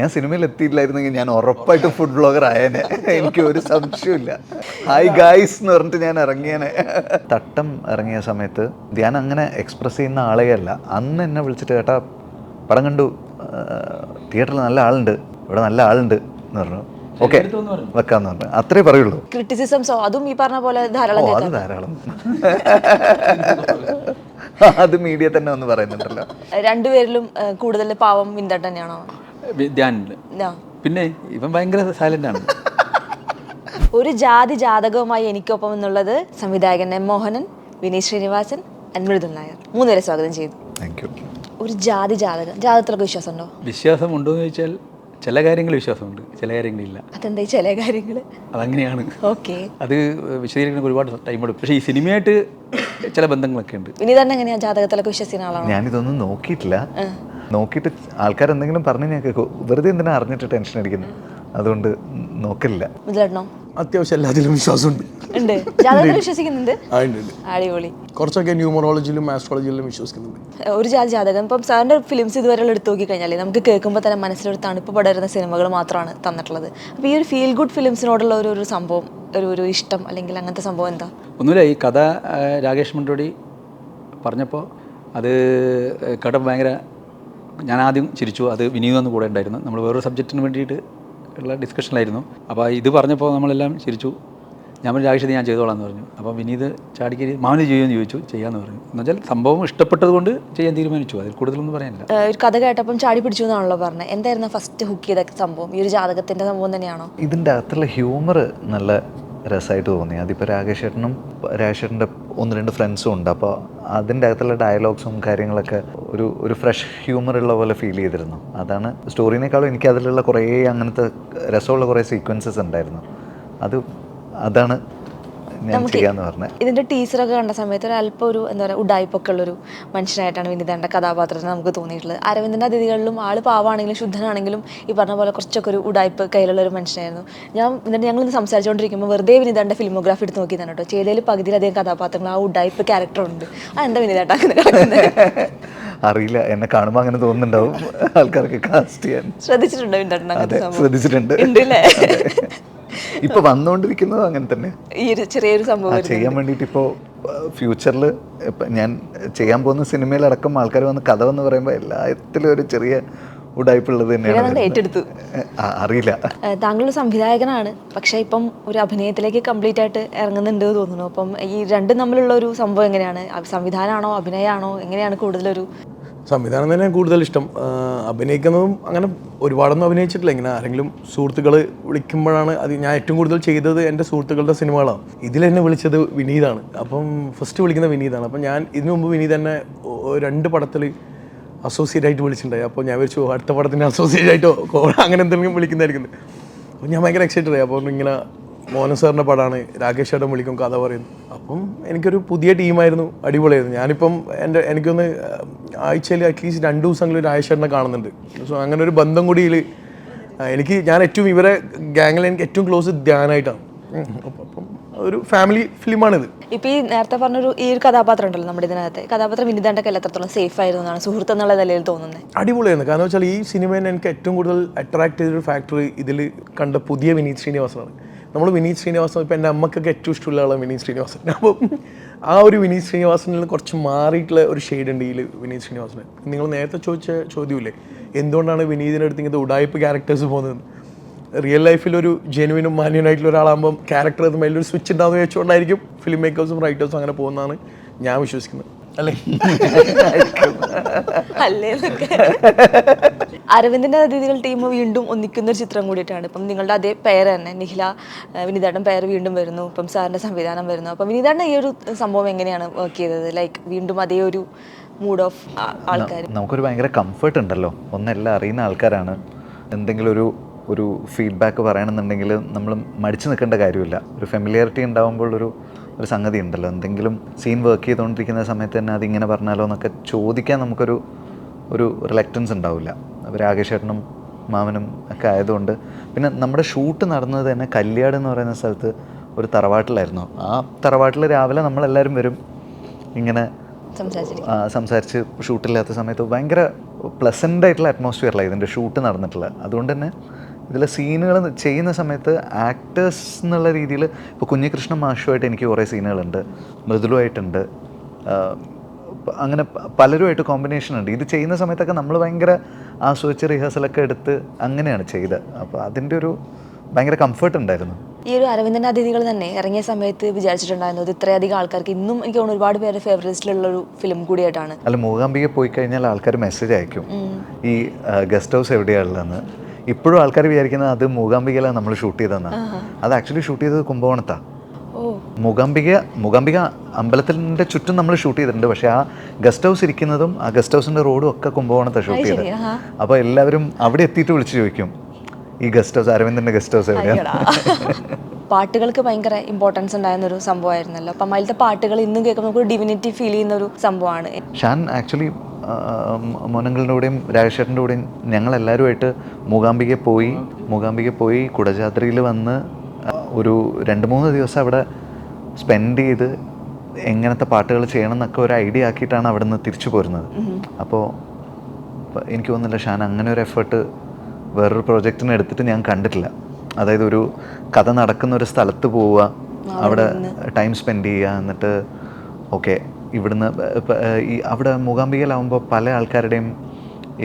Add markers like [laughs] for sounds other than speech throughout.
ഞാൻ സിനിമയിൽ എത്തിയില്ലായിരുന്നെങ്കിൽ ഞാൻ ഉറപ്പായിട്ട് ഫുഡ് ബ്ലോഗർ ആയേനെ. എനിക്ക് ഒരു സംശയമില്ല ഹായ് ഗായ്സ് എന്ന് പറഞ്ഞിട്ട് ഞാൻ ഇറങ്ങിയേനെ. തട്ടം ഇറങ്ങിയ സമയത്ത് ഞാൻ അങ്ങനെ എക്സ്പ്രസ് ചെയ്യുന്ന ആളേ അല്ല അന്ന് എന്നെ വിളിച്ചിട്ട് കേട്ടാ പടം കണ്ടു. തിയേറ്ററിൽ നല്ല ആളുണ്ട്. ഇവിടെ നല്ല ആളുണ്ട്. എന്ന് പറഞ്ഞു. ഓക്കെ വെക്കാന്ന് പറഞ്ഞു. അത്രേ പറയുള്ളൂ. ക്രിറ്റിസിസംസോ അതും ഈ പറഞ്ഞ പോലെ ധാരാളം അത് ധാരാളം. [laughs] അത് മീഡിയ തന്നെ ഒന്ന് പറയുന്നുണ്ടല്ലോ. രണ്ടുപേരിലും കൂടുതൽ പാവം വിന്തട്ട് പിന്നെ ഇവൻ ഭയങ്കര സൈലന്റ് ആണ്. ഒരു ജാതി ജാതകവുമായി എനിക്കൊപ്പം എന്നുള്ളത് സംവിധായകൻ എം മോഹനൻ വിനീത് ശ്രീനിവാസൻ അൻമൃദുൽ നായർ. മൂന്നുപേരെ സ്വാഗതം ചെയ്തു താങ്ക് യു ഒരു ജാതി ജാതകം. ജാതകത്തിലൊക്കെ വിശ്വാസമുണ്ടോ? വിശ്വാസം ഉണ്ടോ എന്ന് ചോദിച്ചാൽ ചില കാര്യങ്ങൾ വിശ്വാസമുണ്ട് ചില കാര്യങ്ങളില്ല അതെന്താ ചില കാര്യങ്ങൾ അതങ്ങനെയാണ്. ഓക്കെ. അത് വിശദീകരിക്കുന്ന ഒരുപാട് ടൈം എടുക്കും. പക്ഷേ ഈ സിനിമയായിട്ട് ചില ബന്ധങ്ങളൊക്കെ ഉണ്ട്. ഇനി തന്നെ എങ്ങനെയാ ജാതകത്തിലൊക്കെ വിശ്വസിക്കുന്ന ആളാണ്? ഞാനിതൊന്നും നോക്കിയിട്ടില്ല. നോക്കിയിട്ട് ആൾക്കാർ എന്തെങ്കിലും പറഞ്ഞു ഞാൻ കേൾക്കും. വെറുതെ എന്തിനാ അറിഞ്ഞിട്ട് ടെൻഷൻ അടിക്കുന്നു? അതുകൊണ്ട് നോക്കില്ല അത്യാവശ്യം എല്ലാത്തിലും വിശ്വാസമുണ്ട്. വിശ്വസിക്കുന്നുണ്ട്? അടിപൊളി. കുറച്ചൊക്കെ ന്യൂമറോളജിയിലും ആസ്ട്രോളജിയിലും വിശ്വസിക്കുന്നുണ്ട്. ഒരു ജാതി ജാതകം. ഇപ്പം സാറിന്റെ ഫിലിംസ് ഇതുവരെ എടുത്തു നോക്കി കഴിഞ്ഞാൽ നമുക്ക് കേൾക്കുമ്പോൾ തന്നെ മനസ്സിലൊരു തണുപ്പ് പടരുന്ന സിനിമകൾ മാത്രമാണ് തന്നിട്ടുള്ളത്. അപ്പോൾ ഈ ഒരു ഫീൽ ഗുഡ് ഫിലിംസിനോടുള്ള ഒരു ഒരു സംഭവം ഒരു ഒരു ഇഷ്ടം അല്ലെങ്കിൽ അങ്ങനത്തെ സംഭവം എന്താ? ഒന്നുമില്ല. ഈ കഥ രാകേഷ് മണ്ടോടി പറഞ്ഞപ്പോൾ അത് കട ഭയങ്കര ഞാൻ ആദ്യം ചിരിച്ചു. അത് വിനീത് എന്ന് കൂടെ ഉണ്ടായിരുന്നു. നമ്മൾ വേറൊരു സബ്ജക്റ്റിന് വേണ്ടിയിട്ട് ഉള്ള ഡിസ്കഷനിലായിരുന്നു. അപ്പോൾ ഇത് പറഞ്ഞപ്പോൾ നമ്മളെല്ലാം ചിരിച്ചു. ഞാൻ ഒരു ആവശ്യത്തിൽ ഞാൻ ചെയ്തോളാം എന്ന് പറഞ്ഞു. അപ്പോൾ വിനീത് ചാടിക്കരി മാമന് ചെയ്യുമെന്ന് ചോദിച്ചു. ചെയ്യാമെന്ന് പറഞ്ഞു. എന്ന് വെച്ചാൽ സംഭവം ഇഷ്ടപ്പെട്ടത് കൊണ്ട് ചെയ്യാൻ തീരുമാനിച്ചു. അതിൽ കൂടുതലൊന്നും പറയാനില്ല. ഒരു കഥ കേട്ടപ്പം ചാടി പിടിച്ചു എന്നാണല്ലോ പറഞ്ഞത് എന്തായിരുന്നു ഫസ്റ്റ് ഹുക്ക് ചെയ്ത സംഭവം? ഈ ഒരു ജാതകത്തിന്റെ സംഭവം തന്നെയാണോ? ഇതിന്റെ അകത്തുള്ള ഹ്യൂമർ നല്ല രസമായിട്ട് തോന്നി. അതിപ്പോൾ രാകേഷ് ചേട്ടനും രാകേഷ് ചേട്ടന്റെ ഒന്ന് രണ്ട് ഫ്രണ്ട്സും ഉണ്ട്. അപ്പോൾ അതിന്റെ അകത്തുള്ള ഡയലോഗ്സും കാര്യങ്ങളൊക്കെ ഒരു ഒരു ഫ്രഷ് ഹ്യൂമർ ഉള്ള പോലെ ഫീൽ ചെയ്തിരുന്നു. അതാണ് സ്റ്റോറിനേക്കാളും എനിക്ക് അതിലുള്ള കുറേ അങ്ങനത്തെ രസമുള്ള കുറേ സീക്വൻസസ് ഉണ്ടായിരുന്നു. അത് അതാണ് പറഞ്ഞത് ഇതിന്റെ ടീച്ചറൊക്കെ കണ്ട സമയത്ത് ഒരു അല്പം ഒരു എന്താ പറയുക ഉഡായ്പൊക്കെ ഉള്ളൊരു മനുഷ്യനായിട്ടാണ് വിനീതന്റെ കഥാപാത്രത്തിന് നമുക്ക് തോന്നിയിട്ടുള്ളത്. അരവിന്ദന്റെ അതിഥികളിലും ആൾ പാവാണെങ്കിലും ശുദ്ധനാണെങ്കിലും ഈ പറഞ്ഞ പോലെ കുറച്ചൊക്കെ ഒരു ഉഡായ്പ് കയ്യിലുള്ള ഒരു മനുഷ്യനായിരുന്നു. ഞാൻ എന്നിട്ട് ഞങ്ങൾ ഇന്ന് സംസാരിച്ചുകൊണ്ടിരിക്കുമ്പോൾ വെറുതെ വിനീതന്റെ ഫിലിമോഗ്രാഫി എടുത്ത് നോക്കി തന്നെ കേട്ടോ ചെയ്തതിൽ പകുതിയിലധികം കഥാപാത്രങ്ങൾ ആ ഉഡായ്പ് ക്യാരക്ടർ ഉണ്ട്. ആ എന്താ വിനിതാട്ടാ [laughs] അറിയില്ല എന്നെ കാണുമ്പോൾ അങ്ങനെ തോന്നുന്നുണ്ടാവും. ആൾക്കാർക്ക് കാസ്റ്റ് ചെയ്യാൻ. ശ്രദ്ധിച്ചിട്ടുണ്ടോ ശ്രദ്ധിച്ചിട്ടുണ്ട്. ഇപ്പൊ വന്നുകൊണ്ടിരിക്കുന്നത് അങ്ങനെ തന്നെ. ഈ ഒരു ചെറിയൊരു സംഭവം ചെയ്യാൻ വേണ്ടിയിട്ട് ഇപ്പോൾ ഫ്യൂച്ചറിൽ ഞാൻ ചെയ്യാൻ പോകുന്ന സിനിമയിലടക്കം ആൾക്കാർ വന്ന് കഥ എന്ന് പറയുമ്പോൾ എല്ലാത്തിലും ഒരു ചെറിയ ഉടായ്പുള്ളത് തന്നെയാണ്. ഏറ്റെടുത്തു. അറിയില്ല. താങ്കൾ താങ്കളൊരു സംവിധായകനാണ്. പക്ഷേ ഇപ്പം ഒരു അഭിനയത്തിലേക്ക് കംപ്ലീറ്റ് ആയിട്ട് ഇറങ്ങുന്നുണ്ട് തോന്നുന്നു. അപ്പം ഈ രണ്ടും തമ്മിലുള്ള ഒരു സംഭവം എങ്ങനെയാണ്? സംവിധാനമാണോ അഭിനയമാണോ എങ്ങനെയാണ് കൂടുതലൊരു സംവിധാനം തന്നെ കൂടുതൽ ഇഷ്ടം. അഭിനയിക്കുന്നതും അങ്ങനെ ഒരുപാടൊന്നും അഭിനയിച്ചിട്ടില്ല. ഇങ്ങനെ ആരെങ്കിലും സുഹൃത്തുക്കൾ വിളിക്കുമ്പോഴാണ് അത് ഞാൻ ഏറ്റവും കൂടുതൽ ചെയ്തത് എന്റെ സുഹൃത്തുക്കളുടെ സിനിമകളാണ്. ഇതിൽ എന്നെ വിളിച്ചത് വിനീതാണ്. അപ്പം ഫസ്റ്റ് വിളിക്കുന്ന വിനീതാണ്. അപ്പം ഞാൻ ഇതിനു മുമ്പ് വിനീത് തന്നെ രണ്ട് പടത്തിൽ അസോസിയേറ്റ് ആയിട്ട് വിളിച്ചിട്ടുണ്ടായി. അപ്പോൾ ഞാൻ വിളിച്ചു അടുത്ത പടത്തിന് അസോസിയേറ്റ് ആയിട്ടോ കോൾ അങ്ങനെ എന്തെങ്കിലും വിളിക്കുന്നതായിരിക്കും. അപ്പോൾ ഞാൻ ഭയങ്കര എക്സൈറ്റഡ് ആയി. അപ്പോൾ ഇങ്ങനെ മോഹൻ സാറിന്റെ പടമാണ്. രാകേഷ് ചേട്ടൻ വിളിക്കും കഥ പറയുന്നു അപ്പം എനിക്കൊരു പുതിയ ടീമായിരുന്നു അടിപൊളിയായിരുന്നു. ഞാനിപ്പം എന്റെ എനിക്കൊന്ന് ആഴ്ചയിൽ അറ്റ്ലീസ്റ്റ് രണ്ട് ദിവസങ്ങളിൽ രാകേഷ് ചേട്ടനെ കാണുന്നുണ്ട്. സോ അങ്ങനെ ഒരു ബന്ധം കൂടിയിൽ എനിക്ക് ഞാൻ ഏറ്റവും ഇവരെ ഗാങ്ങിൽ എനിക്ക് ഏറ്റവും ക്ലോസ് ധ്യാനായിട്ടാണ്. അപ്പം ഒരു ഫാമിലി ഫിലിമാണിത് ഇപ്പൊ ഈ നേരത്തെ പറഞ്ഞൊരു ഈ ഒരു കഥാപാത്രം ഉണ്ടല്ലോ നമ്മുടെ ഇതിനകത്ത്. കഥാപാത്രം വിനിതാണ്ടൊക്കെ എത്രത്തോളം സേഫ് ആയിരുന്നു എന്നാണ് സുഹൃത്ത് എന്നുള്ള നിലയിൽ തോന്നുന്നത് അടിപൊളിയായിരുന്നു. കാരണം വെച്ചാൽ ഈ സിനിമയെ എനിക്ക് ഏറ്റവും കൂടുതൽ അട്രാക്ട് ചെയ്തൊരു ഫാക്ടർ ഇതിൽ കണ്ട പുതിയ വിനീത് ശ്രീനിവാസനാണ്. നമ്മൾ വിനീത് ശ്രീനിവാസൻ ഇപ്പം എന്റെ അമ്മക്കൊക്കെ ഏറ്റവും ഇഷ്ടമുള്ള ആളാണ് വിനീത് ശ്രീനിവാസൻ. അപ്പം ആ ഒരു വിനീത് ശ്രീനിവാസനിൽ കുറച്ച് മാറിയിട്ടുള്ള ഒരു ഷെയ്ഡ് ഉണ്ട് ഈ വിനീത് ശ്രീനിവാസന്. നിങ്ങൾ നേരത്തെ ചോദിച്ച ചോദ്യമില്ലേ എന്തുകൊണ്ടാണ് വിനീതിന്റെ അടുത്ത് ഇങ്ങനത്തെ ഉടായ്പ ക്യാരക്ടേഴ്സ് പോകുന്നത്? റിയൽ ലൈഫിൽ ഒരു ജെനുവിനും മാന്യനായിട്ടുള്ള ഒരാളാകുമ്പം ക്യാരക്ടർ അത് മേലൊരു സ്വിച്ച് ഉണ്ടാകുന്ന വെച്ചുകൊണ്ടായിരിക്കും ഫിലിം മേക്കേഴ്സും റൈറ്റേഴ്സും അങ്ങനെ പോകുന്നതാണ് ഞാൻ വിശ്വസിക്കുന്നത്. അല്ലേ? അരവിന്ദിന്റെ അതിഥികൾ ടീം വീണ്ടും ഒന്നിക്കുന്ന ഒരു ചിത്രം കൂടിയിട്ടാണ്. ഇപ്പം നിങ്ങളുടെ അതേ പേര് തന്നെ. നിഖില ഏഹ് വിനീതാട്ടൻ പേര് വീണ്ടും വരുന്നു. ഇപ്പം സാറിന്റെ സംവിധാനം വരുന്നു. അപ്പം വിനീതാട്ടൻ ഈ ഒരു സംഭവം എങ്ങനെയാണ് വർക്ക് ചെയ്തത്? ലൈക്ക് വീണ്ടും അതേ ഒരു മൂഡ് ഓഫ് ആൾക്കാർ നമുക്കൊരു ഭയങ്കര കംഫർട്ട് ഉണ്ടല്ലോ. ഒന്നെല്ലാം അറിയുന്ന ആൾക്കാരാണ്. എന്തെങ്കിലും ഒരു ഒരു ഫീഡ്ബാക്ക് പറയണമെന്നുണ്ടെങ്കിൽ നമ്മൾ മടിച്ചു നിൽക്കേണ്ട കാര്യമില്ല. ഒരു ഫെമിലിയാരിറ്റി ഉണ്ടാകുമ്പോൾ ഒരു ഒരു സംഗതി ഉണ്ടല്ലോ. എന്തെങ്കിലും സീൻ വർക്ക് ചെയ്തുകൊണ്ടിരിക്കുന്ന സമയത്ത് തന്നെ അതിങ്ങനെ പറഞ്ഞാലോ എന്നൊക്കെ ചോദിക്കാൻ നമുക്കൊരു ഒരു റിലക്റ്റൻസ് ഉണ്ടാവില്ല. രാകേഷ് ചേട്ടനും മാമനും ഒക്കെ ആയതുകൊണ്ട് പിന്നെ നമ്മുടെ ഷൂട്ട് നടന്നത് തന്നെ കല്യാട് എന്ന് പറയുന്ന സ്ഥലത്ത് ഒരു തറവാട്ടിലായിരുന്നു. ആ തറവാട്ടിൽ രാവിലെ നമ്മളെല്ലാവരും വരും. ഇങ്ങനെ സംസാരിച്ച് ഷൂട്ടില്ലാത്ത സമയത്ത് ഭയങ്കര പ്ലസന്റ് ആയിട്ടുള്ള അറ്റ്മോസ്ഫിയറിലാണ് ഇതിന്റെ ഷൂട്ട് നടന്നിട്ടുള്ളത്. അതുകൊണ്ട് തന്നെ ഇതിലെ സീനുകൾ ചെയ്യുന്ന സമയത്ത് ആക്ടേഴ്സ് എന്നുള്ള രീതിയിൽ ഇപ്പോൾ കുഞ്ഞികൃഷ്ണൻ മാഷുമായിട്ട് എനിക്ക് കുറേ സീനുകളുണ്ട്. മൃദുലുമായിട്ടുണ്ട് അങ്ങനെ പലരുമായിട്ട് കോമ്പിനേഷൻ ഉണ്ട്. ഇത് ചെയ്യുന്ന സമയത്തൊക്കെ നമ്മൾ ഭയങ്കര ആസ്വദിച്ച് റിഹേഴ്സലൊക്കെ എടുത്ത് അങ്ങനെയാണ് ചെയ്തത് അപ്പോൾ അതിന്റെ ഒരു ഭയങ്കര കംഫർട്ട് ഉണ്ടായിരുന്നു. ഈ ഒരു അരവിന്ദന്റെ അതിഥികൾ തന്നെ ഇറങ്ങിയ സമയത്ത് വിചാരിച്ചിട്ടുണ്ടായിരുന്നു ഇത് ഇത്രയധികം ആൾക്കാർക്ക് ഇന്നും എനിക്ക് തോന്നുന്നു ഒരുപാട് പേരുടെ ഫേവറേറ്റ് ലിസ്റ്റിലുള്ള ഒരു ഫിലിം കൂടിയായിട്ടാണ്. അല്ല മൂകാംബിക പോയി കഴിഞ്ഞാൽ ആൾക്കാർ മെസ്സേജ് അയക്കും. ഈ ഗസ്റ്റ് ഹൗസ് എവിടെയാണുള്ളതെന്ന് ഇപ്പോഴും ആൾക്കാർ വിചാരിക്കുന്നത് അത് മൂകാംബികയിലാണ് നമ്മൾ ഷൂട്ട് ചെയ്തതെന്നാണ് അത് ആക്ച്വലി ഷൂട്ട് ചെയ്തത് കുംഭകോണത്താണ് ഓ. മൂകാംബിക മൂകാംബിക അമ്പലത്തിന്റെ ചുറ്റും നമ്മൾ ഷൂട്ട് ചെയ്തിട്ടുണ്ട്. പക്ഷേ ആ ഗസ്റ്റ് ഹൗസ് ഇരിക്കുന്നതും ആ ഗസ്റ്റ് ഹൗസിന്റെ റോഡും ഒക്കെ കുംഭകോണത്താണ് ഷൂട്ട് ചെയ്തത്. അപ്പോൾ എല്ലാവരും അവിടെ എത്തിയിട്ട് വിളിച്ച് ചോദിക്കും ഈ ഗസ്റ്റ് ഹൗസ് അരവിന്ദന്റെ ഗസ്റ്റ് ഹൗസ് എവിടെയാണ്. പാട്ടുകൾക്ക് ഭയങ്കര ഇമ്പോർട്ടൻസ് ഉണ്ടായിരുന്ന ഒരു സംഭവമായിരുന്നല്ലോ. അപ്പം അതിലത്തെ പാട്ടുകൾ ഇന്നും കേൾക്കുമ്പോൾ നമുക്ക് ഡിവിനിറ്റി ഫീൽ ചെയ്യുന്ന ഒരു സംഭവമാണ്. ഷാൻ ആക്ച്വലി മോനങ്ങളുടെ കൂടെയും രാജേഷേട്ടന്റെ കൂടെയും ഞങ്ങളെല്ലാവരുമായിട്ട് മൂകാംബിക പോയി മൂകാംബിക പോയി കുടജാത്രയിൽ വന്ന് ഒരു രണ്ട് മൂന്ന് ദിവസം അവിടെ സ്പെൻഡ് ചെയ്ത് എങ്ങനത്തെ പാട്ടുകൾ ചെയ്യണം എന്നൊക്കെ ഒരു ഐഡിയ ആക്കിയിട്ടാണ് അവിടെ നിന്ന് തിരിച്ചു പോരുന്നത്. അപ്പോൾ എനിക്ക് തോന്നുന്നില്ല ഷാൻ അങ്ങനെ ഒരു എഫേർട്ട് വേറൊരു പ്രോജക്റ്റിന് എടുത്തിട്ട് ഞാൻ കണ്ടിട്ടില്ല. അതായത് ഒരു കഥ നടക്കുന്ന ഒരു സ്ഥലത്ത് പോവുക അവിടെ ടൈം സ്പെൻഡ് ചെയ്യുക എന്നിട്ട് ഓക്കെ ഇവിടുന്ന് ഈ അവിടെ മൂകാംബികയിലാവുമ്പോൾ പല ആൾക്കാരുടെയും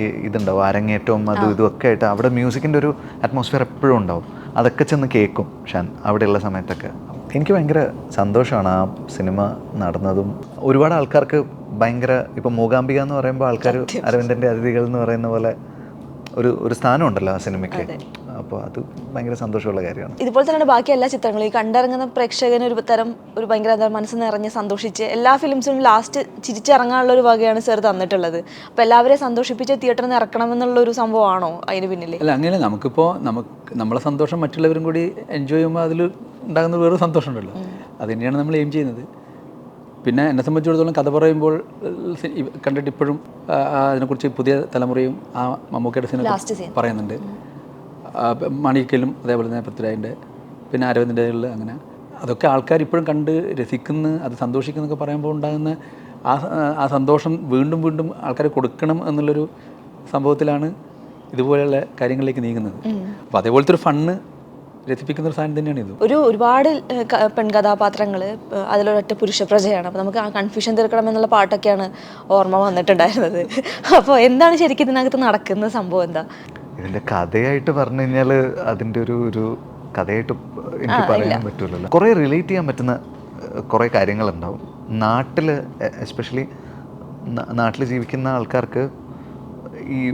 ഈ ഇതുണ്ടാവും അരങ്ങേറ്റവും അതും ഇതും ഒക്കെ ആയിട്ട് അവിടെ മ്യൂസിക്കിന്റെ ഒരു അറ്റ്മോസ്ഫിയർ എപ്പോഴും ഉണ്ടാവും. അതൊക്കെ ചെന്ന് കേൾക്കും ഷാൻ അവിടെയുള്ള സമയത്തൊക്കെ. എനിക്ക് ഭയങ്കര സന്തോഷമാണ് ആ സിനിമ നടന്നതും. ഒരുപാട് ആൾക്കാർക്ക് ഭയങ്കര ഇപ്പൊ മൂകാംബിക എന്ന് പറയുമ്പോൾ ആൾക്കാർ അരവിന്ദന്റെ അതിഥികൾ എന്ന് പറയുന്ന പോലെ ഒരു ഒരു സ്ഥാനമുണ്ടല്ലോ ആ സിനിമയ്ക്ക്. അപ്പോൾ അത് ഭയങ്കര സന്തോഷമുള്ള കാര്യമാണ്. ഇതുപോലെ തന്നെയാണ് ബാക്കി എല്ലാ ചിത്രങ്ങളും. ഈ കണ്ടിറങ്ങുന്ന പ്രേക്ഷകന് ഒരു തരം ഒരു ഭയങ്കര എന്താ മനസ്സ് നിറഞ്ഞ് സന്തോഷിച്ച് എല്ലാ ഫിലിംസിനും ലാസ്റ്റ് ചിരിച്ചിറങ്ങാനുള്ള ഒരു വകയാണ് സർ തന്നിട്ടുള്ളത്. അപ്പോൾ എല്ലാവരെയും സന്തോഷിപ്പിച്ച് തിയേറ്ററിൽ നിന്ന് ഇറക്കണമെന്നുള്ള ഒരു സംഭവമാണോ അതിന് പിന്നിൽ അല്ല അങ്ങനെ നമുക്കിപ്പോൾ നമുക്ക് നമ്മളെ സന്തോഷം മറ്റുള്ളവരും കൂടി എൻജോയ് ചെയ്യുമ്പോൾ അതിൽ ഉണ്ടാകുന്ന വേറൊരു സന്തോഷം ഉണ്ടല്ലോ അത് തന്നെയാണ് നമ്മൾ എയിം ചെയ്യുന്നത്. പിന്നെ എന്നെ സംബന്ധിച്ചിടത്തോളം കഥ പറയുമ്പോൾ കണ്ടിട്ട് ഇപ്പോഴും അതിനെക്കുറിച്ച് പുതിയ തലമുറയും ആ മമ്മൂക്കയുടെ സിനിമ. പറയുന്നുണ്ട്. മാണിക്കലും അതേപോലെ തന്നെ പൃഥ്വിരാജിന്റെ പിന്നെ അരവിന്ദന്റെ അങ്ങനെ. അതൊക്കെ ആൾക്കാർ ഇപ്പോഴും കണ്ട് രസിക്കുന്നു അത് സന്തോഷിക്കുന്നൊക്കെ പറയുമ്പോൾ ഉണ്ടാകുന്ന ആ ആ സന്തോഷം വീണ്ടും വീണ്ടും ആൾക്കാർ കൊടുക്കണം എന്നുള്ളൊരു സംഭവത്തിലാണ് ഇതുപോലെയുള്ള കാര്യങ്ങളിലേക്ക് നീങ്ങുന്നത്. അപ്പോൾ അതേപോലത്തെ ഒരു ഫണ്ണ് രസിപ്പിക്കുന്ന ഒരു സാധനം തന്നെയാണ് ഇത്. ഒരു ഒരുപാട് പെൺകഥാപാത്രങ്ങൾ അതിലൊരൊറ്റ പുരുഷ പ്രജയാണ് അപ്പോൾ നമുക്ക് ആ കൺഫ്യൂഷൻ തീർക്കണം എന്നുള്ള പാട്ടൊക്കെയാണ് ഓർമ്മ വന്നിട്ടുണ്ടായിരുന്നത്. [laughs] അപ്പോൾ എന്താണ് ശരിക്കും ഇതിനകത്ത് നടക്കുന്ന സംഭവം എന്താ? ഇതിന്റെ കഥയായിട്ട് പറഞ്ഞു കഴിഞ്ഞാൽ അതിന്റെ ഒരു ഒരു കഥയായിട്ട് എനിക്ക് പറയാൻ പറ്റില്ലല്ലോ കുറേ റിലേറ്റ് ചെയ്യാൻ പറ്റുന്ന കുറെ കുറേ കാര്യങ്ങളുണ്ടാവും നാട്ടിൽ എസ്പെഷ്യലി നാട്ടിൽ ജീവിക്കുന്ന ആൾക്കാർക്ക് ഈ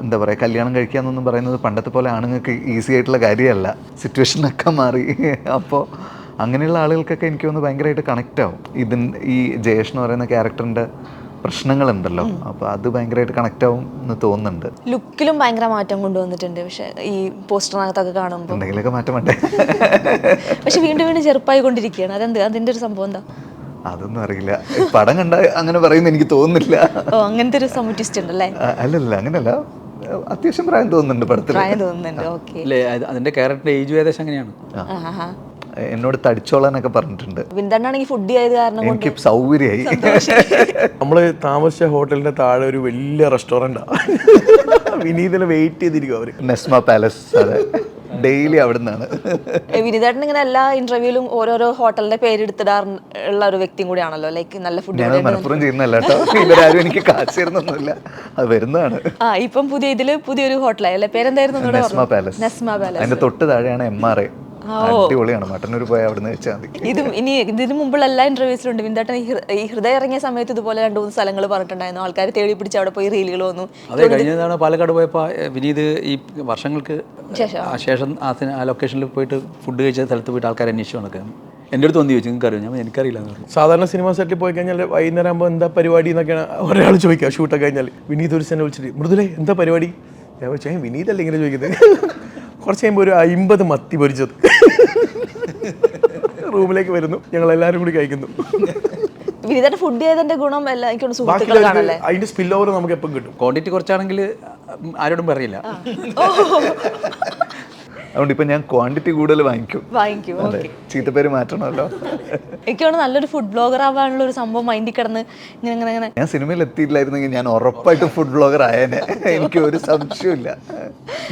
എന്താ പറയുക കല്യാണം കഴിക്കുക എന്നൊന്നും പറയുന്നത് പണ്ടത്തെ പോലെ ആണുങ്ങൾക്ക് ഈസി ആയിട്ടുള്ള കാര്യമല്ല. സിറ്റുവേഷനൊക്കെ മാറി. അപ്പോൾ അങ്ങനെയുള്ള ആളുകൾക്കൊക്കെ എനിക്ക് തോന്നുന്നു ഭയങ്കരമായിട്ട് കണക്റ്റ് ആവും. ഇതിൻ ഈ ജയേഷ് എന്ന് പറയുന്ന ക്യാരക്ടറിന്റെ പ്രശ്നങ്ങളുണ്ടല്ലോ. അപ്പോൾ അത് ഭയങ്കരമായിട്ട് കണക്ട് ആവും എന്ന് തോന്നുന്നുണ്ട്. ലുക്കിലും ഭയങ്കര മാറ്റം കൊണ്ടുവന്നിട്ടുണ്ട്. പക്ഷെ ഈ പോസ്റ്ററിനകത്തൊക്കെ കാണുമ്പോൾ എന്തെങ്കിലുമൊക്കെ മാറ്റം വേണ്ടേ [laughs] പക്ഷെ വീണ്ടും വീണ്ടും ചെറുപ്പായി കൊണ്ടിരിക്കുകയാണ് അതെന്ത്? അതിന്റെ ഒരു സംഭവം എന്താ? അതൊന്നും അറിയില്ല. പടം കണ്ട അങ്ങനെ പറയുന്ന എനിക്ക് തോന്നുന്നില്ല. ഓ അങ്ങനത്തെ ഒരു സമുറ്റിസ്റ്റ് ഉണ്ടല്ലേ? അല്ലല്ല അങ്ങനല്ല അത്യാവശ്യം പ്രായം തോന്നുന്നുണ്ട് പടത്തിൽ പ്രായം തോന്നുന്നുണ്ട്. ഓക്കെ. അല്ലേ അത് ക്യാരക്ടർ ഏജ് ഏകദേശം അങ്ങനെയാണ് എന്നോട് തടിച്ചോളാനൊക്കെ പറഞ്ഞിട്ടുണ്ട്. വിന്തണ്ണാണെങ്കിൽ ഫുഡ് ആയത് കാരണം എനിക്ക് സൗകര്യമായി. നമ്മൾ താമസിച്ച ഹോട്ടലിന്റെ താഴെ ഒരു വലിയ റെസ്റ്റോറന്റാണ് വിനീതിനെ വെയിറ്റ് ചെയ്തിരിക്കും അവർ. നെസ്മ പാലസ് അതെ. ഡെയിലി അവിടെ നിന്നാണ് വിനീതേട്ടൻ ഇങ്ങനെ എല്ലാ ഇന്റർവ്യൂലും ഓരോരോ ഹോട്ടലിന്റെ പേരെടുത്തിടാറുള്ള ഒരു വ്യക്തിയും കൂടിയാണല്ലോ. ലൈക്ക് നല്ല ഫുഡ് മലപ്പുറം ചെയ്യുന്നല്ലോ ചെയ്യുന്നല്ല കേട്ടോ. ഇവരാരും എനിക്ക് കാശ് തരുന്നൊന്നുമില്ല. അത് വരുന്നതാണ്. ആ ഇപ്പം പുതിയ ഇതിൽ പുതിയൊരു ഹോട്ടലായി. അല്ലെ? പേരെന്തായിരുന്നു നെസ്മ പാലസ് നെസ്മ പാലസ് അതിന്റെ തൊട്ട് താഴെയാണ് എം ആർ ഐ അടിപൊളിയാണ്. മട്ടന്നൂർ പോയാൽ അവിടെ നിന്ന് വെച്ചാൽ മതി. ഇതും ഇനി ഇതിന് മുമ്പുള്ള എല്ലാ ഇന്റർവ്യൂസിലും ഉണ്ട്. വിന്തേട്ടൻ ഈ ഹൃദയ ഇറങ്ങിയ സമയത്ത് ഇതുപോലെ രണ്ട് മൂന്ന് സ്ഥലങ്ങൾ പറഞ്ഞിട്ടുണ്ടായിരുന്നു. ആൾക്കാർ തേടി പിടിച്ച് അവിടെ പോയി റീലുകൾ വന്നു. അതെ കഴിഞ്ഞ തവണ പാലക്കാട് പോയപ്പോൾ വിനീത് ഈ വർഷങ്ങൾക്ക് ശേഷം. ആ ശേഷം ആ സിന- ലൊക്കേഷനിൽ പോയിട്ട് ഫുഡ് കഴിച്ച സ്ഥലത്ത് പോയിട്ട് ആൾക്കാർ അന്വേഷിച്ചു നടക്കാം എന്റെ അടുത്ത് വന്ന് ചോദിച്ചു നിങ്ങൾക്ക് അറിയാം ഞാൻ എനിക്കറിയില്ല എന്ന് പറഞ്ഞു. സാധാരണ സിനിമ സെറ്റിൽ പോയി കഴിഞ്ഞാൽ വൈകുന്നേരം ആകുമ്പോൾ എന്താ പരിപാടി എന്നൊക്കെയാണ് ഒരാൾ ചോദിക്കുക. ഷൂട്ടൊക്കെ കഴിഞ്ഞാൽ വിനീത് ഒരു സെന്നെ വിളിച്ചിട്ട് മൃദുലേ എന്താ പരിപാടി? ഞാൻ വെച്ചാൽ "ഏ, വിനീതല്ലേ ഇങ്ങനെ ചോദിക്കുന്നത്? കുറച്ച് കഴിയുമ്പോൾ ഒരു അമ്പത് മത്തി പൊരിച്ചത്. റൂമിലേക്ക് വരുന്നു. ഞങ്ങൾ എല്ലാവരും കൂടി കഴിക്കുന്നു. വിനീതേട്ടൻ ഫുഡ് ചെയ്തതിന്റെ ഗുണം? എല്ലാം എനിക്ക് തോന്നുന്നു സുഹൃത്തുക്കൾ കാണല്ലേ? അതിന്റെ സ്പിൽ ഓവർ നമുക്ക് എപ്പം കിട്ടും? ക്വാണ്ടിറ്റി കുറച്ചാണെങ്കിൽ ആരോടും പറയില്ല. അതുകൊണ്ട് ഇപ്പൊ ഞാൻ ക്വാണ്ടിറ്റി കൂടുതൽ വാങ്ങിക്കും. വാങ്ങിക്കും ചീത്തപ്പേര് മാറ്റണമല്ലോ. എനിക്ക് നല്ലൊരു ഫുഡ് ബ്ലോഗർ ആവാനുള്ള ഒരു സംഭവം മൈൻഡിൽ കിടന്ന് ഇങ്ങനെ ഇങ്ങനെ ഇങ്ങനെ. ഞാൻ സിനിമയിൽ എത്തിയില്ലായിരുന്നെങ്കിൽ ഞാൻ ഉറപ്പായിട്ടും ഫുഡ് ബ്ലോഗർ ആയേനെ. എനിക്ക് ഒരു സംശയമില്ല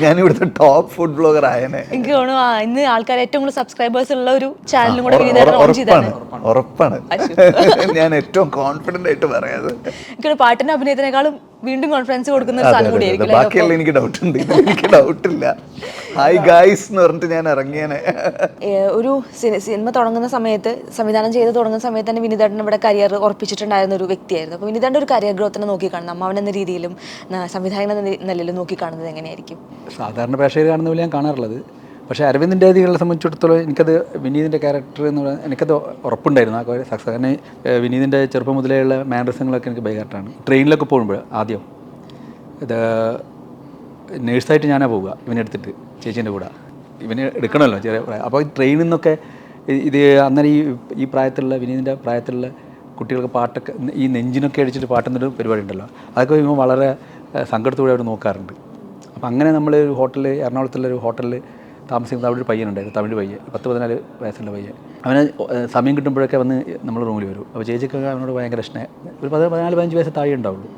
ഞാൻ ഇവിടുത്തെ ടോപ്പ് ഫുഡ് ബ്ലോഗർ ആയേനെ. എനിക്ക് തോന്നുന്നു ആ ഇന്ന് ആൾക്കാർ ഏറ്റവും കൂടുതൽ സബ്സ്ക്രൈബേഴ്സ് ഉള്ള ഒരു ചാനലും കൂടെ ഉറ- launch ചെയ്താണ് ഉറപ്പാണ്. ഉറപ്പാണ് [laughs] ഞാൻ ഏറ്റവും കോൺഫിഡന്റ് ആയിട്ട് പറയാത് എനിക്ക് പാട്ടിന്റെ അഭിനയത്തിനേക്കാളും വീണ്ടും കോൺഫറൻസ് കൊടുക്കുന്ന ഒരു അതെ, സാധനം അതെ, കൂടി അതെ. ആയിരിക്കും ബാക്കിയെല്ലാം എനിക്ക് ഡൗട്ട് ഉണ്ട്. എനിക്ക് എനിക്ക് ഡൗട്ടില്ല ഹായ് ഗായ്സ് എന്ന് പറഞ്ഞിട്ട് ഞാൻ ഇറങ്ങിയാണ് ഒരു സിനിമ തുടങ്ങുന്ന സമയത്ത് സംവിധാനം ചെയ്ത് തുടങ്ങുന്ന സമയത്ത് തന്നെ വിനീതേട്ടൻ ഇവിടെ കരിയർ ഉറപ്പിച്ചിട്ടുണ്ടായിരുന്ന ഒരു വ്യക്തിയായിരുന്നു. അപ്പോൾ വിനീതേട്ടൻ ഒരു കരിയർ ഗ്രോത്തിനെ നോക്കിക്കാണുന്നത് അമ്മാവൻ എന്ന രീതിയിലും സംവിധായകൻ എന്ന നിലയിലും നോക്കിക്കാണുന്നത് എങ്ങനെയായിരിക്കും? സാധാരണ പ്രേക്ഷകർ കാണുന്ന പോലെ ഞാൻ കാണാറുള്ളത്. പക്ഷേ അരവിന്ദിന്റെ രീതികളെ സംബന്ധിച്ചിടത്തോളം എനിക്കത് വിനീതിന്റെ ക്യാരക്ടർ എന്ന് പറയുന്നത് എനിക്കത് ഉറപ്പുണ്ടായിരുന്നു ആ സക്സസ് കാരണം വിനീതിന്റെ ചെറുപ്പം മുതലേയുള്ള മാനറിസങ്ങളൊക്കെ എനിക്ക് ബൈഹാർട്ടാണ് ട്രെയിനിലൊക്കെ പോകുമ്പോൾ ആദ്യം ഇത് നേഴ്സായിട്ട് ഞാനാ പോവുക ഇവനെടുത്തിട്ട് ചേച്ചീന്റെ കൂടെ. ഇവന് എടുക്കണമല്ലോ ചെറിയ പ്രായം. അപ്പോൾ ട്രെയിനിൽ നിന്നൊക്കെ ഇത് അന്നേരം ഈ ഈ പ്രായത്തിലുള്ള വിനീതിന്റെ പ്രായത്തിലുള്ള കുട്ടികൾക്ക് പാട്ടൊക്കെ ഈ നെഞ്ചിനൊക്കെ അടിച്ചിട്ട് പാട്ടുന്നൊരു പരിപാടി ഉണ്ടല്ലോ അതൊക്കെ ഇവൻ വളരെ സങ്കടത്തോടെ അവർ നോക്കാറുണ്ട്. അപ്പം അങ്ങനെ നമ്മൾ ഒരു ഹോട്ടലിൽ എറണാകുളത്തുള്ള ഒരു ഹോട്ടലിൽ താമസിക്കുന്ന അവിടെ ഒരു പയ്യനുണ്ടായിരുന്നു തമിഴ് പയ്യൻ പത്ത് പതിനാല് വയസ്സുള്ള പയ്യൻ. അവന് സമയം കിട്ടുമ്പോഴൊക്കെ വന്ന് നമ്മൾ റൂമിൽ വരും. അപ്പോൾ ചേച്ചിക്കൊക്കെ അവനോട് ഭയങ്കര ഇഷ്ടം. ഒരു പത് പതിനാല് പതിനഞ്ച് വയസ്സ് താഴെ ഉണ്ടാവുള്ളൂ.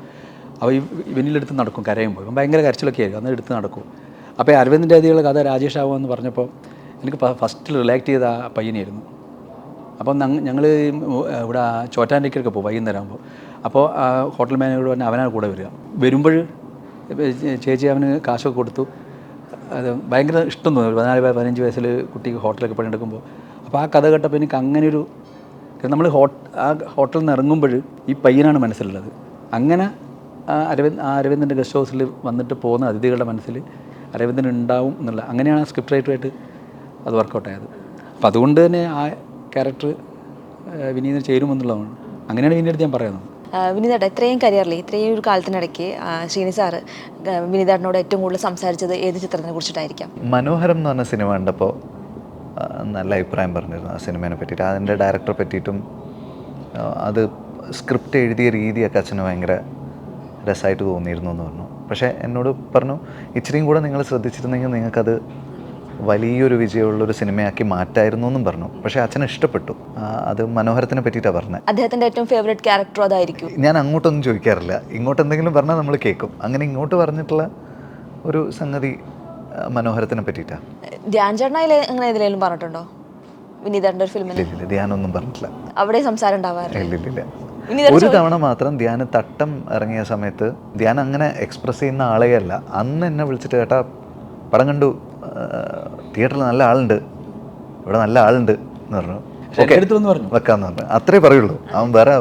അവ ഈ ഇവനിലെടുത്ത് നടക്കും കരയുമ്പോൾ. ഇവൻ ഭയങ്കര കരച്ചിലൊക്കെ ആയിരിക്കും. അന്ന് എടുത്ത് നടക്കും. അപ്പോൾ അരവിന്ദിന്റെ അതിലുള്ള കഥ രാജേഷ് ആവോ എന്ന് പറഞ്ഞപ്പോൾ എനിക്ക് ഫസ്റ്റ് റിലാക്ട് ചെയ്ത ആ പയ്യനായിരുന്നു. അപ്പം ഞങ്ങൾ ഇവിടെ ചോറ്റാൻഡിക്കൊക്കെ പോകും വൈകുന്നേരം ആകുമ്പോൾ അപ്പോൾ ഹോട്ടൽ മാനേജറോട് പറഞ്ഞാൽ അവനാണ് കൂടെ വരിക. വരുമ്പോൾ ചേച്ചി അവന് കാശൊക്കെ കൊടുത്തു. അത് ഭയങ്കര ഇഷ്ടം തോന്നി. പതിനാല് പതിനഞ്ച് വയസ്സിൽ കുട്ടിക്ക് ഹോട്ടലൊക്കെ പണിയെടുക്കുമ്പോൾ അപ്പോൾ ആ കഥ കേട്ടപ്പോൾ എനിക്ക് അങ്ങനെ ഒരു നമ്മൾ ഹോട്ട് ആ ഹോട്ടലിൽ നിന്ന് ഇറങ്ങുമ്പോൾ ഈ പയ്യനാണ് മനസ്സിലുള്ളത്. അങ്ങനെ അരവിന്ദ് ആ അരവിന്ദന്റെ ഗസ്റ്റ് ഹൗസിൽ വന്നിട്ട് പോകുന്ന അതിഥികളുടെ മനസ്സിൽ അരവിന്ദൻ ഉണ്ടാവും എന്നുള്ള അങ്ങനെയാണ് ആ സ്ക്രിപ്റ്റ് റൈറ്ററായിട്ട് അത് വർക്കൗട്ട് ആയത് അപ്പോൾ അതുകൊണ്ട് തന്നെ ആ ക്യാരക്ടർ വിനീതിന് ചേരുമെന്നുള്ളതാണ്. അങ്ങനെയാണ് വിനീത് ഞാൻ പറയുന്നത് വിനീതേട്ട ഇത്രയും കരിയറിൽ ഇത്രയും ഒരു കാലത്തിനിടയ്ക്ക് ശ്രീനി സാറ് വിനീതാടിനോട് ഏറ്റവും കൂടുതൽ സംസാരിച്ചത് ഏത് ചിത്രത്തിനെ കുറിച്ചിട്ടായിരിക്കാം? മനോഹരം എന്ന് പറഞ്ഞ സിനിമ കണ്ടപ്പോൾ നല്ല അഭിപ്രായം പറഞ്ഞിരുന്നു ആ സിനിമേനെ പറ്റിയിട്ട്. അതിന്റെ ഡയറക്ടറെ പറ്റിയിട്ടും അത് സ്ക്രിപ്റ്റ് എഴുതിയ രീതിയൊക്കെ അച്ഛന് ഭയങ്കര രസമായിട്ട് തോന്നിയിരുന്നു എന്ന് പറഞ്ഞു. പക്ഷേ എന്നോട് പറഞ്ഞു ഇച്ചിരിയും കൂടെ നിങ്ങൾ ശ്രദ്ധിച്ചിരുന്നെങ്കിൽ നിങ്ങൾക്കത് വലിയൊരു വിജയമുള്ളൊരു സിനിമയാക്കി മാറ്റായിരുന്നു എന്നും പറഞ്ഞു. പക്ഷേ അച്ഛൻ ഇഷ്ടപ്പെട്ടു. അത് മനോഹരത്തിനെ പറ്റിയിട്ടാണ് പറഞ്ഞത് അദ്ദേഹത്തിന്റെ ഏറ്റവും ഫേവറേറ്റ് ക്യാരക്ടർ അതായിരിക്കും. ഞാൻ അങ്ങോട്ടൊന്നും ചോദിക്കാറില്ല. ഇങ്ങോട്ട് എന്തെങ്കിലും പറഞ്ഞാൽ നമ്മൾ കേൾക്കും അങ്ങനെ ഇങ്ങോട്ട് പറഞ്ഞിട്ടുള്ള ഒരു സംഗതി മനോഹരത്തിനെ പറ്റിയിട്ടാണ് ധ്യാൻ അങ്ങനെ പറഞ്ഞിട്ടുണ്ടോ? വിനീതന്റെ ഒരു ഫിലിമിൽ ധ്യാനൊന്നും പറഞ്ഞിട്ടില്ല. അവിടെ സംസാരം ഉണ്ടാവാറില്ല. ഒരു തവണ മാത്രം ധ്യാന തട്ടം ഇറങ്ങിയ സമയത്ത് ധ്യാൻ അങ്ങനെ എക്സ്പ്രസ് ചെയ്യുന്ന ആളെയല്ല. അന്ന് എന്നെ വിളിച്ചിട്ട് കേട്ടാ പടം കണ്ടു തിയേറ്ററിൽ നല്ല ആളുണ്ട്. ഇവിടെ നല്ല ആളുണ്ട് എന്ന് പറഞ്ഞു. പറഞ്ഞു. വെക്കാന്ന് പറഞ്ഞു. അത്രേ പറയുള്ളൂ. അവൻ വേറെ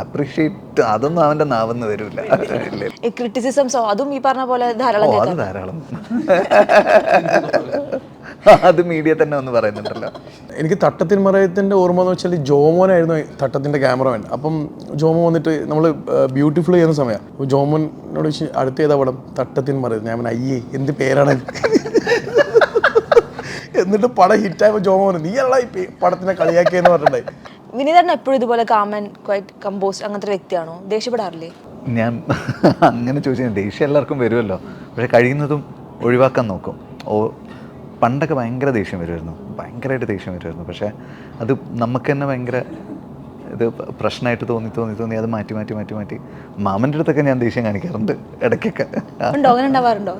അപ്രീഷിയേറ്റ് അതൊന്നും അവന്റെ നാവെന്ന് വരില്ല. ക്രിറ്റിസിസംസോ അതും ഈ പറഞ്ഞ പോലെ ധാരാളം അത് ധാരാളം. അത് മീഡിയ തന്നെ ഒന്ന് പറയുന്നുണ്ടല്ലോ. എനിക്ക് തട്ടത്തിൻ മറയത്തിന്റെ ഓർമ്മ എന്ന് വെച്ചാൽ ജോമോനായിരുന്നു തട്ടത്തിന്റെ ക്യാമറമാൻ. അപ്പം ജോമോ വന്നിട്ട് നമ്മൾ ബ്യൂട്ടിഫുൾ ചെയ്യുന്ന സമയം. ജോമോനോട് അടുത്ത ഏതാ പടം? തട്ടത്തിൻ മറയത്ത്. ഞാൻ അയ്യേ എന്ത് പേരാണ് ഇത്?" എന്നിട്ട് പടം ഹിറ്റായപ്പോൾ ജോമോ പറഞ്ഞു നീ അല്ല ഈ പടത്തിനെ കളിയാക്കിയെന്ന് പറഞ്ഞിട്ടുണ്ടായി. വിനീതേട്ടൻ എപ്പോഴും ഇതുപോലെ കാമൻ ക്വൈറ്റ് കമ്പോസ്റ്റ് അങ്ങനത്തെ വ്യക്തിയാണോ? ദേഷ്യപ്പെടാറില്ലേ? ഞാൻ [laughs] അങ്ങനെ ചോദിച്ചാൽ ദേഷ്യം എല്ലാവർക്കും വരുമല്ലോ. പക്ഷെ കഴിയുന്നതും ഒഴിവാക്കാൻ നോക്കും. ഓ പണ്ടൊക്കെ ഭയങ്കര ദേഷ്യം വരുമായിരുന്നു. ഭയങ്കരമായിട്ട് ദേഷ്യം വരുമായിരുന്നു. പക്ഷേ അത് നമുക്ക് തന്നെ ഭയങ്കര ഇത് പ്രശ്നമായിട്ട് തോന്നി തോന്നി തോന്നി അത് മാറ്റി മാറ്റി മാറ്റി മാറ്റി. മാമന്റെ അടുത്തൊക്കെ ഞാൻ ദേഷ്യം കാണിക്കാറുണ്ട് ഇടയ്ക്കൊക്കെ. ഉണ്ടോ? അങ്ങനെ ഉണ്ടാവാറുണ്ടോ?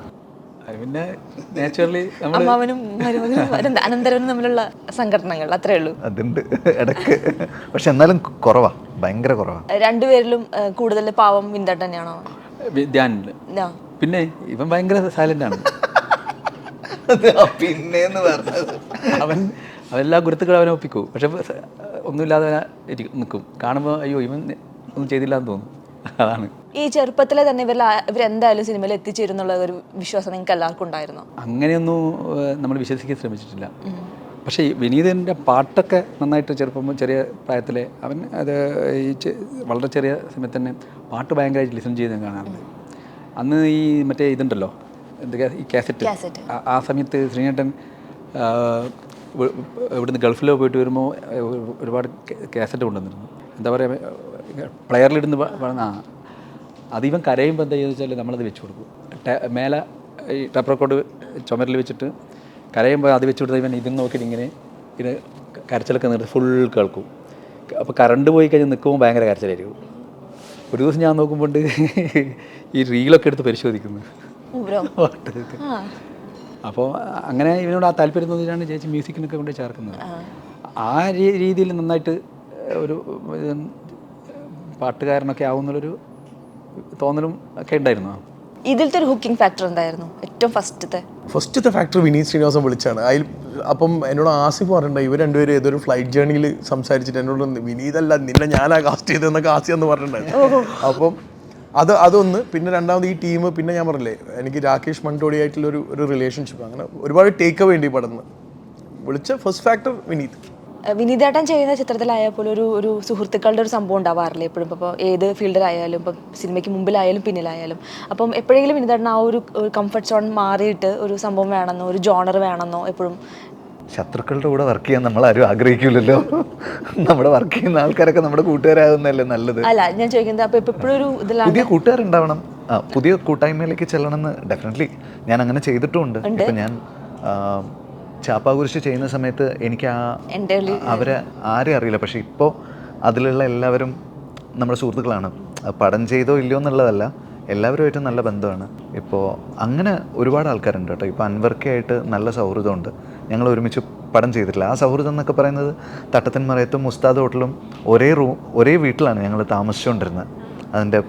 പിന്നെ നാച്ചുറലി നമ്മൾ അമ്മാവനും മരുമകനും അനന്ത- അനന്തരവനും തമ്മിലുള്ള സംഘടനകൾ അത്രേ ഉള്ളൂ. അതുണ്ട് ഇടയ്ക്ക്. പക്ഷെ എന്നാലും കുറവാ ഭയങ്കര കുറവാ. രണ്ടുപേരിലും കൂടുതൽ പാവം വിന്തട്ട് തന്നെയാണോ? ധ്യാനിൽ പിന്നെ ഇവൻ ഭയങ്കര സൈലന്റ് ആണ്. പിന്നെ അവൻ അവരെല്ലാ ഗുരുത്തുക്കളും അവനെ ഒപ്പിക്കും. പക്ഷെ ഒന്നുമില്ലാതെ അവനെ നിൽക്കും കാണുമ്പോൾ അയ്യോ ഇവൻ ഒന്നും ചെയ്തില്ല എന്ന് തോന്നും. അതാണ്. ഈ ചെറുപ്പത്തിലെ തന്നെ ഇവരിൽ ഇവരെന്തായാലും സിനിമയിൽ എത്തിച്ചേരുന്നുള്ള ഒരു വിശ്വാസം നിങ്ങൾക്ക് എല്ലാവർക്കും ഉണ്ടായിരുന്നോ? അങ്ങനെയൊന്നും നമ്മൾ വിശ്വസിക്കാൻ ശ്രമിച്ചിട്ടില്ല. പക്ഷേ ഈ വിനീതന്റെ പാട്ടൊക്കെ നന്നായിട്ട് ചെറുപ്പം ചെറിയ പ്രായത്തിലെ അവൻ അത് ഈ വളരെ ചെറിയ സമയത്ത് തന്നെ പാട്ട് ഭയങ്കരമായിട്ട് ലിസൺ ചെയ്ത് കാണാറുണ്ട്. അന്ന് ഈ മറ്റേ ഇതുണ്ടല്ലോ എന്തൊക്കെയാ ഈ കാസറ്റ്. ആ- ആ സമയത്ത് ശ്രീനേട്ടൻ ആ, ഇവിടുന്ന് ഗൾഫിലോ പോയിട്ട് വരുമ്പോൾ ഒരുപാട് കാസറ്റ് കൊണ്ടുവന്നിരുന്നു. എന്താ പറയുക പ്ലെയറിലിടുന്ന് പറഞ്ഞ അതിവൻ കരയുമ്പോൾ എന്താ ചെയ്യുന്നത് വെച്ചാൽ നമ്മളത് വെച്ച് കൊടുക്കും. മേലെ ഈ ടപ്പ് റെക്കോർഡ് ചുമരിൽ വെച്ചിട്ട് കരയുമ്പോൾ അത് വെച്ച് കൊടുത്താൽ ഇവൻ ഇതും നോക്കിയിട്ട് ഇങ്ങനെ ഇത് കരച്ചിലൊക്കെ നിർത്തി ഫുൾ കേൾക്കും. അപ്പോൾ കറണ്ട് പോയി കഴിഞ്ഞ് നിൽക്കുമ്പോൾ ഭയങ്കര കരച്ചിലായിരിക്കും. ഒരു ദിവസം ഞാൻ നോക്കുമ്പോൾ ഈ റീലൊക്കെ എടുത്ത് പരിശോധിക്കുന്നു. അപ്പോൾ അങ്ങനെ ഇവനോട് ആ താല്പര്യം തോന്നിയിട്ടാണ് ചേച്ചി മ്യൂസിക്കിനൊക്കെ കൊണ്ട് ചേർക്കുന്നത്. ആ. രീതിയിൽ നന്നായിട്ട് ഒരു പാട്ടുകാരനൊക്കെ ആവുന്നുള്ളൊരു തോന്നലും ഒക്കെ ഉണ്ടായിരുന്നു? ഇതിലത്തെ ഒരു ഹുക്കിംഗ് ഫാക്ടർ എന്തായിരുന്നു? ഏറ്റവും ഫസ്റ്റത്തെ ഫസ്റ്റത്തെ ഫാക്ടർ വിനീത് ശ്രീനിവാസൻ വിളിച്ചാണ്. അതിൽ അപ്പം എന്നോട് ആസിഫ് പറഞ്ഞിട്ടുണ്ട് ഇവർ രണ്ടുപേരും ഏതൊരു ഫ്ലൈറ്റ് ജേർണിയിൽ സംസാരിച്ചിട്ട് എന്നോട് വിനീതല്ല നിന്നെ ഞാനാ കാസ്റ്റ് ചെയ്തതെന്നൊക്കെ ആസി എന്ന് പറഞ്ഞിട്ടുണ്ടായിരുന്നു അപ്പം അത് അതൊന്ന് പിന്നെ രണ്ടാമത് ഈ ടീം പിന്നെ ഞാൻ പറഞ്ഞില്ലേ എനിക്ക് രാകേഷ് മണ്ടോടി ആയിട്ടുള്ള ഒരു ഒരു റിലേഷൻഷിപ്പ് അങ്ങനെ ഒരുപാട് ടേക്ക് വേണ്ടി പടന്ന് വിളിച്ച ഫസ്റ്റ് ഫാക്ടർ വിനീത്. വിനീതേട്ടൻ ചെയ്യുന്ന ചിത്രത്തിലായാൽ പോലും ഒരു ഒരു സുഹൃത്തുക്കളുടെ ഒരു സംഭവം ഉണ്ടാവാറില്ല? എപ്പോഴും ഇപ്പോൾ ഏത് ഫീൽഡിലായാലും ഇപ്പം സിനിമയ്ക്ക് മുമ്പിലായാലും പിന്നിലായാലും. അപ്പം എപ്പോഴെങ്കിലും വിനീതേട്ടൻ ആ ഒരു കംഫർട്ട് സോൺ മാറിയിട്ട് ഒരു സംഭവം വേണമെന്നോ ഒരു ജോണർ വേണമെന്നോ എപ്പോഴും? ശത്രുക്കളുടെ കൂടെ വർക്ക് ചെയ്യാൻ നമ്മൾ ആരും ആഗ്രഹിക്കില്ലല്ലോ. നമ്മുടെ വർക്ക് ചെയ്യുന്ന ആൾക്കാരൊക്കെ നമ്മുടെ കൂട്ടുകാരാകുന്നല്ലേ നല്ലത്. അല്ല ഞാൻ ചോദിക്കുന്നത് അപ്പോൾ എപ്പോഴൊരു എപ്പോഴും ഒരു ഇതിലാണ് പുതിയ കൂട്ടുകാരുണ്ടാവണം. ആ പുതിയ കൂട്ടായ്മയിലേക്ക് ചെല്ലണമെന്ന് ഡെഫിനറ്റ്ലി ഞാൻ അങ്ങനെ ചെയ്തിട്ടുമുണ്ട്. ഇപ്പം ഞാൻ ചാപ്പാകുരിശ് ചെയ്യുന്ന സമയത്ത് എനിക്ക് ആ അവരെ ആരെയും അറിയില്ല. പക്ഷെ ഇപ്പോൾ അതിലുള്ള എല്ലാവരും നമ്മുടെ സുഹൃത്തുക്കളാണ്. പടം ചെയ്തോ ഇല്ലയോ എന്നുള്ളതല്ല എല്ലാവരുമായിട്ടും നല്ല ബന്ധമാണ്. ഇപ്പോൾ അങ്ങനെ ഒരുപാട് ആൾക്കാരുണ്ട് കേട്ടോ. ഇപ്പോൾ അൻവർക്കയായിട്ട് നല്ല സൗഹൃദമുണ്ട്. ഞങ്ങൾ ഒരുമിച്ച് പടം ചെയ്തിട്ടില്ല. ആ സൗഹൃദം എന്നൊക്കെ പറയുന്നത് തട്ടത്തിൻ മറയത്തും മുസ്താദ് ഹോട്ടലും ഒരേ റൂം ഒരേ വീട്ടിലാണ് ഞങ്ങൾ താമസിച്ചുകൊണ്ടിരുന്നത്. അതിന്റെ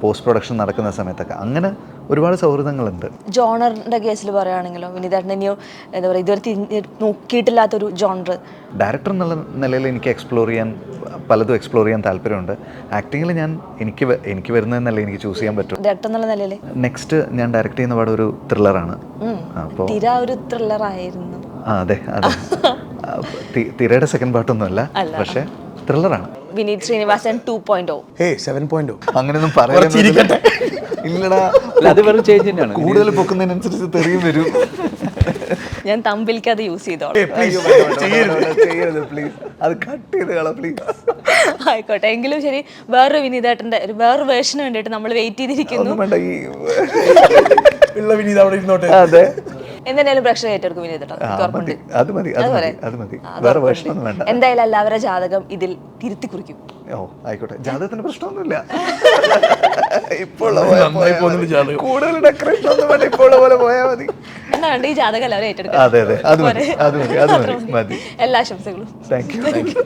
പോസ്റ്റ് പ്രൊഡക്ഷൻ നടക്കുന്ന സമയത്തൊക്കെ. അങ്ങനെ ഒരുപാട് സൗഹൃദങ്ങളുണ്ട്. ജോണറിന്റെ കേസിൽ പറയുകയാണെങ്കിലോ വിനീതേട്ടൻ ഇനിയോ എന്താ പറയുക ഇതുവരെ നോക്കിയിട്ടില്ലാത്ത നോക്കിയിട്ടില്ലാത്തൊരു ജോണർ ഡയറക്ടർ എന്നുള്ള നിലയിൽ എനിക്ക് എക്സ്പ്ലോർ ചെയ്യാൻ പലതും എക്സ്പ്ലോർ ചെയ്യാൻ താല്പര്യമുണ്ട്. ആക്ടിങ്ങിൽ ഞാൻ എനിക്ക് എനിക്ക് വരുന്നതെന്നല്ല എനിക്ക് ചൂസ് ചെയ്യാൻ പറ്റും. ഡയറക്ടർ എന്നുള്ള നിലയിൽ നെക്സ്റ്റ് ഞാൻ ഡയറക്ട് ചെയ്യുന്ന പാടൊരു ഒരു ത്രില്ലറാണ് അപ്പോൾ തിര ഒരു ത്രില്ലർ ആയിരുന്നു. ആ അതെ അതെ. [laughs] തിരയുടെ സെക്കൻഡ് പാർട്ടൊന്നുമല്ല പക്ഷേ ത്രില്ലറാണ് Vineeth Sreenivasan two point oh hey seven point അങ്ങനെയൊന്നും പറയാൻ ഇല്ലടാ. അത് വെറും ചേഞ്ച് തന്നെയാണ്. കൂടുതൽ പൊക്കുന്നതിനനുസരിച്ച് തെറിയും വരും. ഞാൻ തമ്പിൽക്ക് അത് യൂസ് ചെയ്തോളാം. അത് കട്ട് ചെയ്ത് കള പ്ലീസ് ആയിക്കോട്ടെ എങ്കിലും ശരി വേറൊരു വിനീതേട്ടന്റെ ഒരു വേറൊരു വേർഷന് വേണ്ടിയിട്ട് നമ്മൾ വെയിറ്റ് ചെയ്തിരിക്കുന്നു. അതെ. എന്തായാലും പ്രേക്ഷകർ ഏറ്റെടുക്കും അത് മതി. അത് മതി വേറെ. വേണ്ട. എന്തായാലും എല്ലാവരുടെ ജാതകം ഇതിൽ തിരുത്തി കുറിക്കും. ഓ ആയിക്കോട്ടെ. ജാതകത്തിന് പ്രശ്നമൊന്നുമില്ല. [laughs] ഇപ്പോൾ. കൂടുതൽ ഡെക്കറേഷൻ ഒന്നും വേണ്ട ഇപ്പോൾ ഉള്ള പോലെ പോയാൽ മതി. എന്നാ വേണ്ട ഈ ജാതകം എല്ലാവരും ഏറ്റെടുക്കും. അതെ അതെ. അത് മതി അത് മതി അത് മതി. മതി. എല്ലാ ആശംസകളും. Thank you thank you